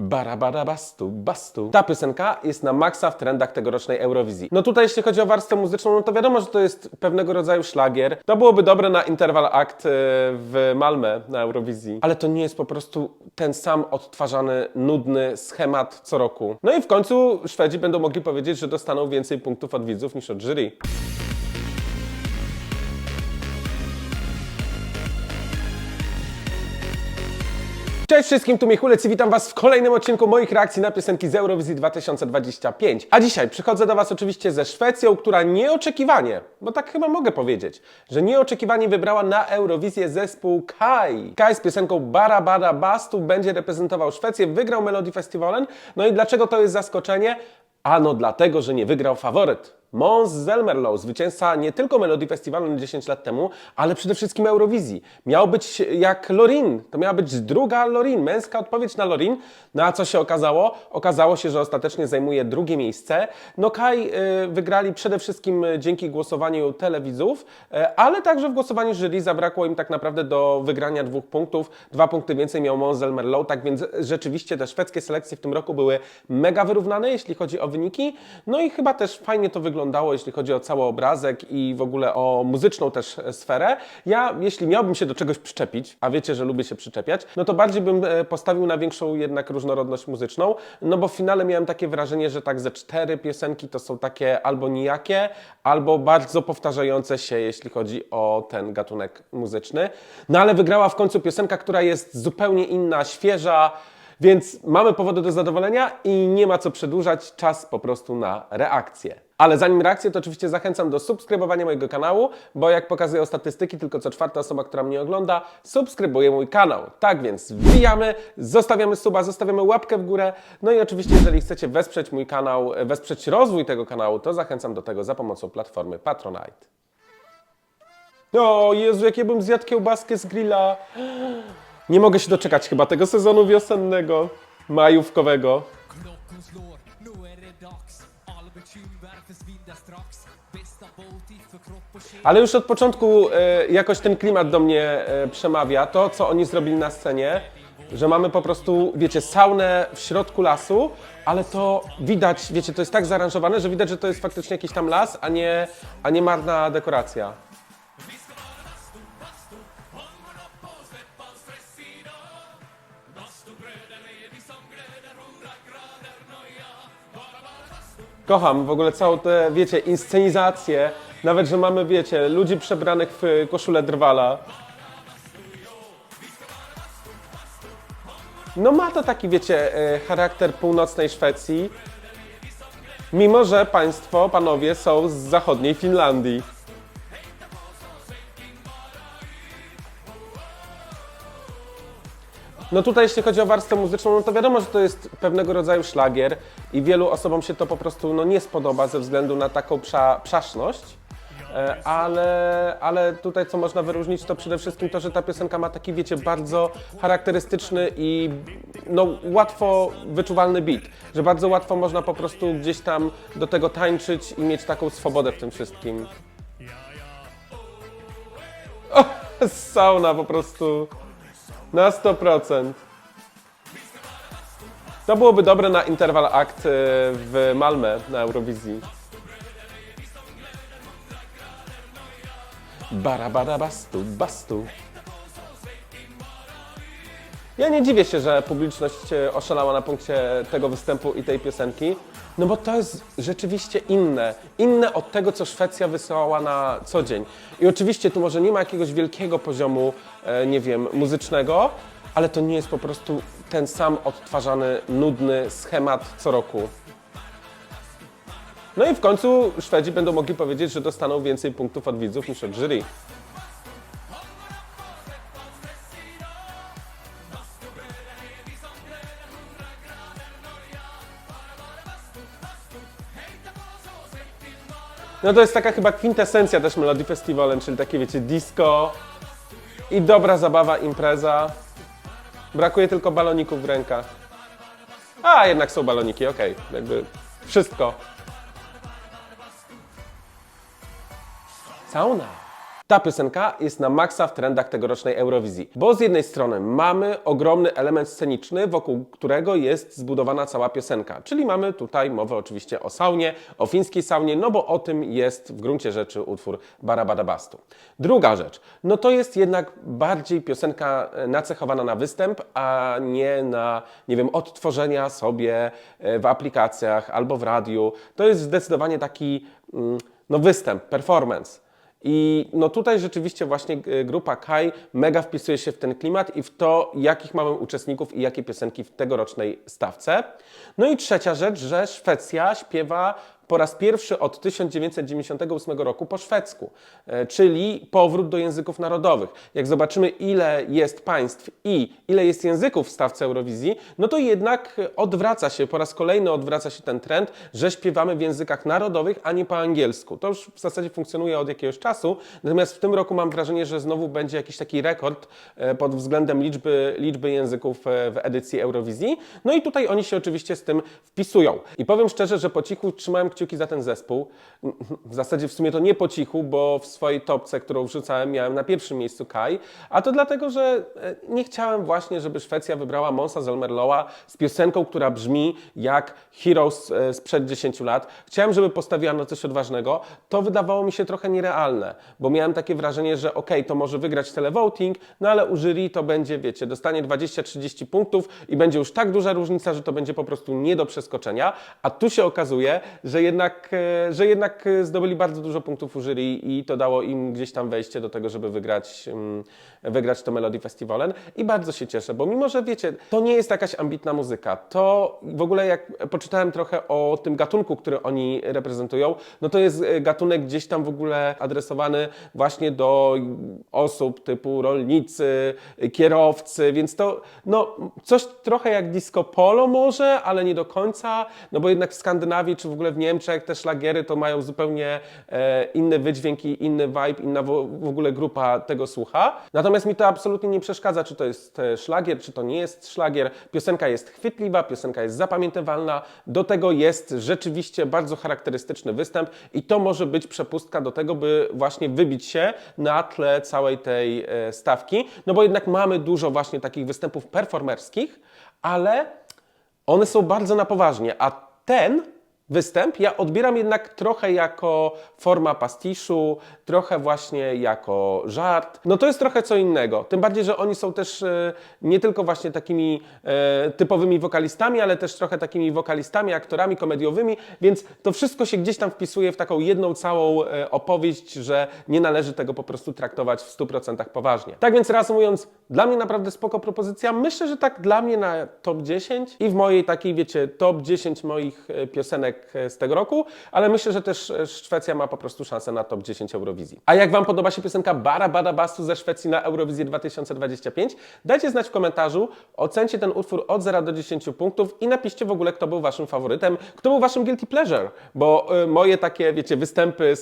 Bara, bastu, bastu. Ta piosenka jest na maksa w trendach tegorocznej Eurowizji. No tutaj jeśli chodzi o warstwę muzyczną, no to wiadomo, że to jest pewnego rodzaju szlagier. To byłoby dobre na interval act e, w Malmę na Eurowizji. Ale to nie jest po prostu ten sam odtwarzany, nudny schemat co roku. No i w końcu Szwedzi będą mogli powiedzieć, że dostaną więcej punktów od widzów niż od jury. Cześć wszystkim, tu Michulec i witam Was w kolejnym odcinku moich reakcji na piosenki z Eurowizji 2025. A dzisiaj przychodzę do Was oczywiście ze Szwecją, która nieoczekiwanie, bo tak chyba mogę powiedzieć, że nieoczekiwanie wybrała na Eurowizję zespół Kai. Kai z piosenką Bara Bara Bastu będzie reprezentował Szwecję, wygrał Melody Festivalen. No i dlaczego to jest zaskoczenie? Ano dlatego, że nie wygrał faworyt. Mons Zelmerlow, zwycięzca nie tylko Melody Festiwalu 10 lat temu, ale przede wszystkim Eurowizji. Miał być jak Lorin, to miała być druga Lorin, męska odpowiedź na Lorin. No a co się okazało? Okazało się, że ostatecznie zajmuje drugie miejsce. No Kai y, wygrali przede wszystkim y, dzięki głosowaniu telewizów, y, ale także w głosowaniu jury zabrakło im tak naprawdę do wygrania dwóch punktów. Dwa punkty więcej miał Mons Zelmerlow, tak więc rzeczywiście te szwedzkie selekcje w tym roku były mega wyrównane, jeśli chodzi o wyniki. No i chyba też fajnie to wyglądało, jeśli chodzi o cały obrazek i w ogóle o muzyczną też sferę. Ja, jeśli miałbym się do czegoś przyczepić, a wiecie, że lubię się przyczepiać, no to bardziej bym e, postawił na większą jednak różnorodność muzyczną, no bo w finale miałem takie wrażenie, że tak ze cztery piosenki to są takie albo nijakie, albo bardzo powtarzające się, jeśli chodzi o ten gatunek muzyczny. No ale wygrała w końcu piosenka, która jest zupełnie inna, świeża, więc mamy powody do zadowolenia i nie ma co przedłużać, czas po prostu na reakcję. Ale zanim reakcję, to oczywiście zachęcam do subskrybowania mojego kanału, bo jak pokazują statystyki, tylko co czwarta osoba, która mnie ogląda, subskrybuje mój kanał. Tak więc wbijamy, zostawiamy suba, zostawiamy łapkę w górę. No i oczywiście, jeżeli chcecie wesprzeć mój kanał, wesprzeć rozwój tego kanału, to zachęcam do tego za pomocą platformy Patronite. O Jezu, jakie bym zjadł kiełbaskę z grilla. Nie mogę się doczekać chyba tego sezonu wiosennego, majówkowego. Klockan slår, nu är det dags Alla bekymmer försvinner strax Bästa för kropp och själ Ale już od początku e, jakoś ten klimat do mnie e, przemawia. To, co oni zrobili na scenie, że mamy po prostu, wiecie, saunę w środku lasu, ale to widać, wiecie, to jest tak zaaranżowane, że widać, że to jest faktycznie jakiś tam las, a nie, a nie marna dekoracja. Kocham w ogóle całą tę, wiecie, inscenizację. Nawet, że mamy, wiecie, ludzi przebranych w koszulę drwala. No ma to taki, wiecie, e, charakter północnej Szwecji. Mimo, że państwo, panowie są z zachodniej Finlandii. No tutaj jeśli chodzi o warstwę muzyczną, no to wiadomo, że to jest pewnego rodzaju szlagier i wielu osobom się to po prostu no, nie spodoba ze względu na taką prza, przaszność. E, Ale, ale tutaj co można wyróżnić to przede wszystkim to, że ta piosenka ma taki, wiecie, bardzo charakterystyczny i no, łatwo wyczuwalny beat, że bardzo łatwo można po prostu gdzieś tam do tego tańczyć i mieć taką swobodę w tym wszystkim. O, sauna po prostu na 100%. To byłoby dobre na interval act e, w Malmę na Eurowizji. Bara, bara, bastu, bastu. Ja nie dziwię się, że publiczność oszalała na punkcie tego występu i tej piosenki, no bo to jest rzeczywiście inne. Inne od tego, co Szwecja wysyłała na co dzień. I oczywiście tu może nie ma jakiegoś wielkiego poziomu, e, nie wiem, muzycznego, ale to nie jest po prostu ten sam odtwarzany, nudny schemat co roku. No i w końcu Szwedzi będą mogli powiedzieć, że dostaną więcej punktów od widzów niż od jury. No to jest taka chyba kwintesencja też Melody Festivalem, czyli takie wiecie disco i dobra zabawa, impreza. Brakuje tylko baloników w rękach. A, jednak są baloniki, okej, jakby wszystko. Sauna. Ta piosenka jest na maksa w trendach tegorocznej Eurowizji, bo z jednej strony mamy ogromny element sceniczny, wokół którego jest zbudowana cała piosenka, czyli mamy tutaj mowę oczywiście o saunie, o fińskiej saunie, no bo o tym jest w gruncie rzeczy utwór Barabadabastu. Druga rzecz, no to jest jednak bardziej piosenka e, nacechowana na występ, a nie na, nie wiem, odtworzenia sobie e, w aplikacjach albo w radiu. To jest zdecydowanie taki, mm, no występ, performance. I no tutaj rzeczywiście właśnie e, grupa Kai mega wpisuje się w ten klimat i w to, jakich mamy uczestników i jakie piosenki w tegorocznej stawce. No i trzecia rzecz, że Szwecja śpiewa po raz pierwszy od 1998 roku po szwedzku, e, czyli powrót do języków narodowych. Jak zobaczymy, ile jest państw i ile jest języków w stawce Eurowizji, no to jednak odwraca się, po raz kolejny odwraca się ten trend, że śpiewamy w językach narodowych, a nie po angielsku. To już w zasadzie funkcjonuje od jakiegoś czasu, natomiast w tym roku mam wrażenie, że znowu będzie jakiś taki rekord e, pod względem liczby, liczby języków e, w edycji Eurowizji. No i tutaj oni się oczywiście z tym wpisują. I powiem szczerze, że po cichu trzymałem kciuki za ten zespół. W zasadzie w sumie to nie po cichu, bo w swojej topce, którą wrzucałem, miałem na pierwszym miejscu Kai, a to dlatego, że e, nie chciałem właśnie, żeby Szwecja wybrała Monsa Zelmerloa z piosenką, która brzmi jak Heroes e, sprzed 10 lat. Chciałem, żeby postawiła na coś odważnego. To wydawało mi się trochę nierealne, bo miałem takie wrażenie, że okej, to może wygrać televoting, no ale u jury to będzie, wiecie, dostanie 20-30 punktów i będzie już tak duża różnica, że to będzie po prostu nie do przeskoczenia, a tu się okazuje, że jednak, e, że jednak zdobyli bardzo dużo punktów u jury i to dało im gdzieś tam wejście do tego, żeby wygrać, mm, wygrać to Melody Festivalen i bardzo się cieszę, bo mimo, że wiecie, to nie jest jakaś ambitna muzyka, to w ogóle jak poczytałem trochę o tym gatunku, który oni reprezentują, no to jest e, gatunek gdzieś tam w ogóle adresowany właśnie do osób typu rolnicy, kierowcy, więc to no, coś trochę jak disco polo może, ale nie do końca, no bo jednak w Skandynawii czy w ogóle w Niemczech te szlagiery to mają zupełnie e, inny wydźwięk i inny vibe, inna w, w ogóle grupa tego słucha. Natomiast mi to absolutnie nie przeszkadza, czy to jest e, szlagier, czy to nie jest szlagier. Piosenka jest chwytliwa, piosenka jest zapamiętywalna, do tego jest rzeczywiście bardzo charakterystyczny występ i to może być przepustka do tego, by właśnie wybić się na tle całej tej e, stawki, no bo jednak mamy dużo właśnie takich występów performerskich, ale one są bardzo na poważnie, a ten występ ja odbieram jednak trochę jako forma pastiszu, trochę właśnie jako żart. No to jest trochę co innego. Tym bardziej, że oni są też e, nie tylko właśnie takimi e, typowymi wokalistami, ale też trochę takimi wokalistami, aktorami komediowymi, więc to wszystko się gdzieś tam wpisuje w taką jedną całą e, opowieść, że nie należy tego po prostu traktować w 100% poważnie. Tak więc reasumując, dla mnie naprawdę spoko propozycja. Myślę, że tak dla mnie na top 10 i w mojej takiej, wiecie, top 10 moich piosenek e, z tego roku, ale myślę, że też e, Szwecja ma po prostu szansę na top 10 Eurowizji. A jak Wam podoba się piosenka Bara Bada Bastu ze Szwecji na Eurowizję 2025? Dajcie znać w komentarzu, ocencie ten utwór od 0 do 10 punktów i napiszcie w ogóle, kto był Waszym faworytem, kto był Waszym guilty pleasure, bo y, moje takie, wiecie, występy,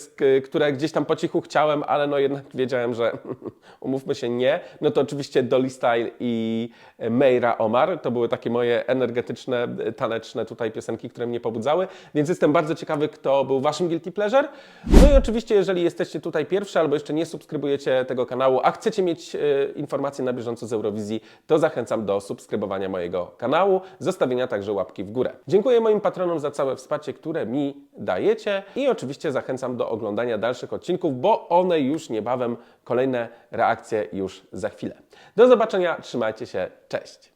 które gdzieś tam po cichu chciałem, ale no jednak wiedziałem, że umówmy się nie, no to oczywiście Dolly Style i e, Meira Omar, to były takie moje energetyczne, e, taneczne tutaj piosenki, które mnie pobudzały, więc jestem bardzo ciekawy, kto był Waszym guilty pleasure. No i oczywiście, jeżeli jesteście tutaj pierwszy albo jeszcze nie subskrybujecie tego kanału, a chcecie mieć e, informacje na bieżąco z Eurowizji, to zachęcam do subskrybowania mojego kanału, zostawienia także łapki w górę. Dziękuję moim patronom za całe wsparcie, które mi dajecie i oczywiście zachęcam do oglądania dalszych odcinków, bo one już niebawem, kolejne reakcje już za chwilę. Do zobaczenia, trzymajcie się, cześć!